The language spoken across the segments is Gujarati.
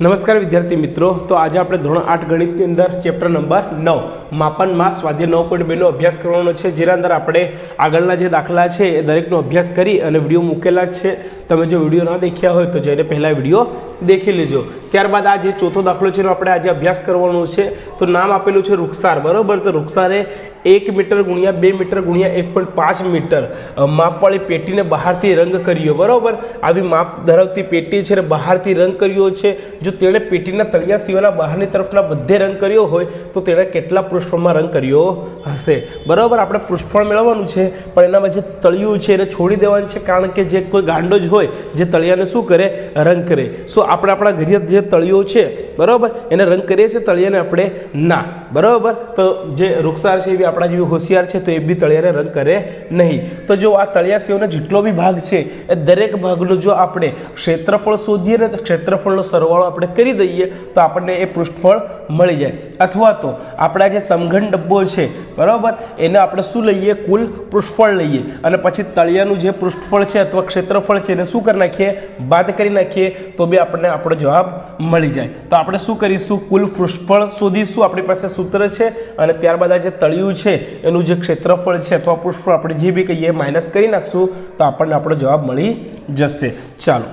નમસ્કાર વિદ્યાર્થી મિત્રો. તો આજે આપણે ધોરણ આઠ ગણિતની અંદર ચેપ્ટર નંબર નવ માપનમાં સ્વાધ્યાય નવ પોઈન્ટ બેનો અભ્યાસ કરવાનો છે. જેના અંદર આપણે આગળના જે દાખલા છે એ દરેકનો અભ્યાસ કરી અને વીડિયો મૂકેલા જ છે. તમે જો વીડિયો ના દેખ્યા હોય તો જઈને પહેલાં વીડિયો દેખી લેજો. ત્યારબાદ આ જે ચોથો દાખલો છે એનો આપણે આજે અભ્યાસ કરવાનો છે. તો નામ આપેલું છે રૂક્ષાર બરાબર? તો રૂક્ષારે એક મીટર ગુણ્યા બે મીટર ગુણ્યા એક પોઈન્ટ પાંચ મીટર માપવાળી પેટીને બહારથી રંગ કર્યો. બરાબર? આવી માપ ધરાવતી પેટી છે ને બહારથી રંગ કર્યો છે. જો તેણે પેટીના તળિયા સિવાયના બહારની તરફના બધે રંગ કર્યો હોય, તો તેણે કેટલા પૃષ્ઠફળમાં રંગ કર્યો હશે? બરાબર? આપણે પૃષ્ઠફળ મેળવવાનું છે, પણ એનામાં જે તળિયું છે એને છોડી દેવાનું છે. કારણ કે જે કોઈ ગાંડો જ હોય, જે તળિયાને શું કરે? રંગ કરે. સો આપણે આપણા ઘરે જે તળિયો છે બરાબર? એને રંગ કરીએ છીએ તળિયાને આપણે ના. બરાબર? તો જે રૂક્ષાર છે એ બી આપણા જેવી હોશિયાર છે તો એ બી તળિયાને રંગ કરે નહીં. તો જો આ તળિયા સિવાયનો જેટલો બી ભાગ છે, એ દરેક ભાગનો જો આપણે ક્ષેત્રફળ શોધીએ ને તો ક્ષેત્રફળનો સરવાળો આપણે કરી દઈએ તો આપણને એ પૃષ્ઠફળ મળી જાય. અથવા તો આપણા જે સમઘન ડબ્બો છે, બરાબર? એને આપણે શું લઈએ? કુલ પૃષ્ઠફળ લઈએ. અને પછી તળિયાનું જે પૃષ્ઠફળ છે અથવા ક્ષેત્રફળ છે એને શું કરી નાખીએ? બાદ કરી નાખીએ તો બી આપણને આપણો જવાબ મળી જાય. તો આપણે શું કરીશું? કુલ પૃષ્ઠફળ શોધીશું. આપણી પાસે સૂત્ર છે અને ત્યારબાદ આ જે તળિયું છે, એનું જે ક્ષેત્રફળ છે અથવા પુષ્ફળ આપણે જે બી કહીએ માઇનસ કરી નાખશું, તો આપણને આપણો જવાબ મળી જશે. ચાલો.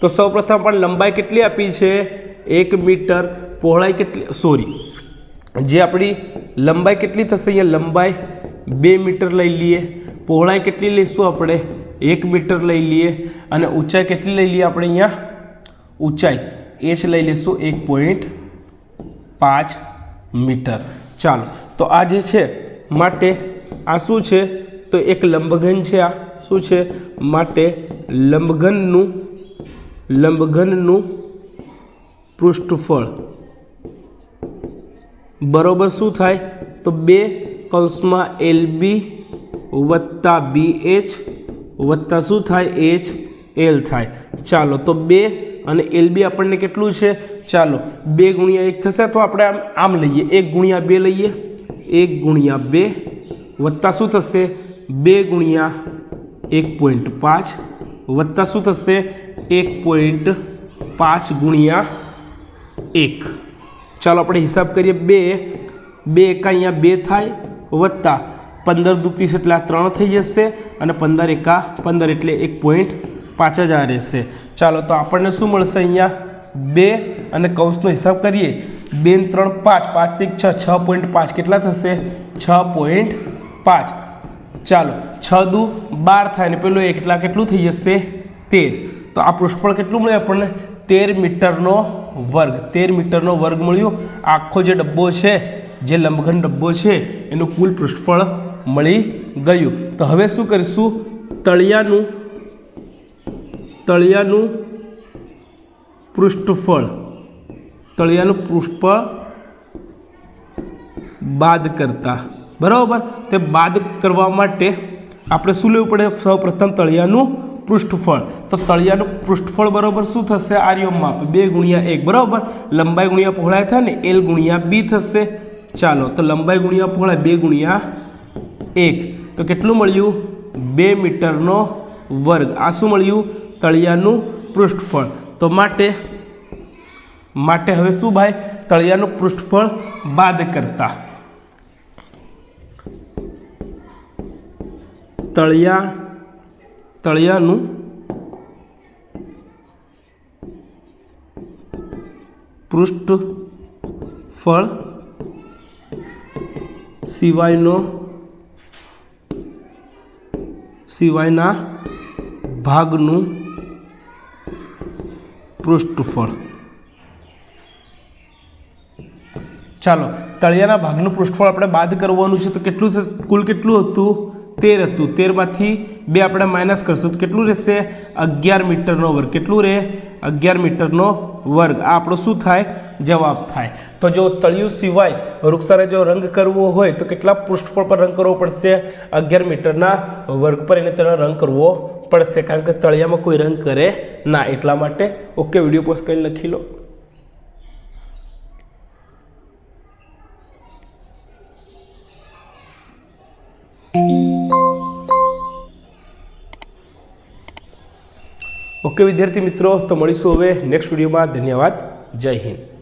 તો સૌપ્રથમ પણ લંબાઈ કેટલી આપી છે? એક મીટર. પહોળાઈ કેટલી? સોરી. જે આપણી લંબાઈ કેટલી થશે અહીંયા? લંબાઈ બે મીટર લઈ લઈએ. પહોળાઈ કેટલી લઈશું આપણે? એક મીટર લઈ લઈએ. અને ઊંચાઈ કેટલી લઈ લઈએ આપણે અહીંયા? ઊંચાઈ. એ જ લઈ લઈશું એક પોઈન્ટ પાંચ મીટર. ચાલો, તો આ જે છે માટે આ શું છે? તો એક લંબઘન છે આ. શું છે? માટે લંબઘનનું લંબઘનનું પૃષ્ઠફળ. બરોબર શું થાય? તો બે કૌંસમાં એલ બી વત્તા બી એચ વત્તા શું થાય? એચ એલ થાય. ચાલો, તો બે અને એલ બી આપણને કેટલું છે? ચાલો, બે ગુણ્યા એક થશે તો આપણે આમ આમ લઈએ. એક ગુણ્યા બે લઈએ. એક ગુણ્યા બે વત્તા શું થશે? બે ગુણ્યા એક પોઈન્ટ પાંચ વત્તા શું થશે? એક પોઈન્ટ પાંચ ગુણ્યા એક. ચાલો, આપણે હિસાબ કરીએ. બે. બે એકા અહીંયા બે થાય. વત્તા પંદર દુત્રીસ એટલે આ ત્રણ થઈ જશે અને પંદર એકા પંદર એટલે એક પોઈન્ટ પાંચ જ આ રહેશે. ચાલો તો આપણને શું મળશે અહીંયા? બે અને કૌંસનો હિસાબ કરીએ. બે ત્રણ પાંચ. પાંચથી છ. છ પોઈન્ટ પાંચ. કેટલા થશે? છ પોઈન્ટ પાંચ. ચાલો, છ દુ બાર થાય ને પેલું એક. એટલા કેટલું થઈ જશે? તેર. તો આ પૃષ્ઠફળ કેટલું મળ્યું આપણને? તેર મીટરનો વર્ગ. તેર મીટરનો વર્ગ મળ્યો. આખો જે ડબ્બો છે, જે લંબઘન ડબ્બો છે, એનું કુલ પૃષ્ઠફળ મળી ગયું. તો હવે શું કરીશું? તળિયાનું તળિયાનું પૃષ્ઠફળ. તળિયાનું પૃષ્ઠફળ બાદ કરતા. બરાબર? તે બાદ કરવા માટે આપણે શું લેવું પડે? સૌ પ્રથમ તળિયાનું પૃષ્ઠફળ. તો તળિયાનું પૃષ્ઠફળ બરાબર શું થશે? આર્યો માપ બે ગુણ્યા એક. બરાબર? લંબાઈ ગુણ્યા પહોળાઈ થાય ને એલ ગુણ્યા બી થશે. ચાલો, તો લંબાઈ ગુણ્યા પહોળાઈ બે ગુણ્યા એક. તો કેટલું મળ્યું? બે મીટરનો વર્ગ. આ શું મળ્યું? તળિયાનું પૃષ્ઠફળ. તો માટે માટે હવે શું ભાઈ? તળિયાનું પૃષ્ઠફળ બાદ કરતા. તળિયા, તળિયાનું પૃષ્ઠફળ સિવાયનો, સિવાયના ભાગનું પૃષ્ઠફળ ચાલો, તળિયાના ભાગનું પૃષ્ઠફળ આપણે બાદ કરવાનું છે, તો કેટલું કુલ કેટલું હતું? તેર હતું. તેરમાંથી બે આપણે માઇનસ કરશું, તો કેટલું રહેશે? અગિયાર મીટરનો વર્ગ. કેટલું રહે? અગિયાર મીટરનો વર્ગ. આ આપણો શું થાય? જવાબ થાય. તો જો તળિયું સિવાય વૃક્ષારે જો રંગ કરવો હોય, તો કેટલા પૃષ્ઠફળ પર રંગ કરવો પડશે? અગિયાર મીટરના વર્ગ પર એને તેનો રંગ કરવો પડશે કારણ કે તળિયામાં કોઈ રંગ કરે ના. એટલા માટે ઓકે, વીડિયો પોસ્ટ કરીને લખી લો. ઓકે, વિદ્યાર્થી મિત્રો, તો મળીશું હવે નેક્સ્ટ વિડીયોમાં. ધન્યવાદ. જય હિન્દ.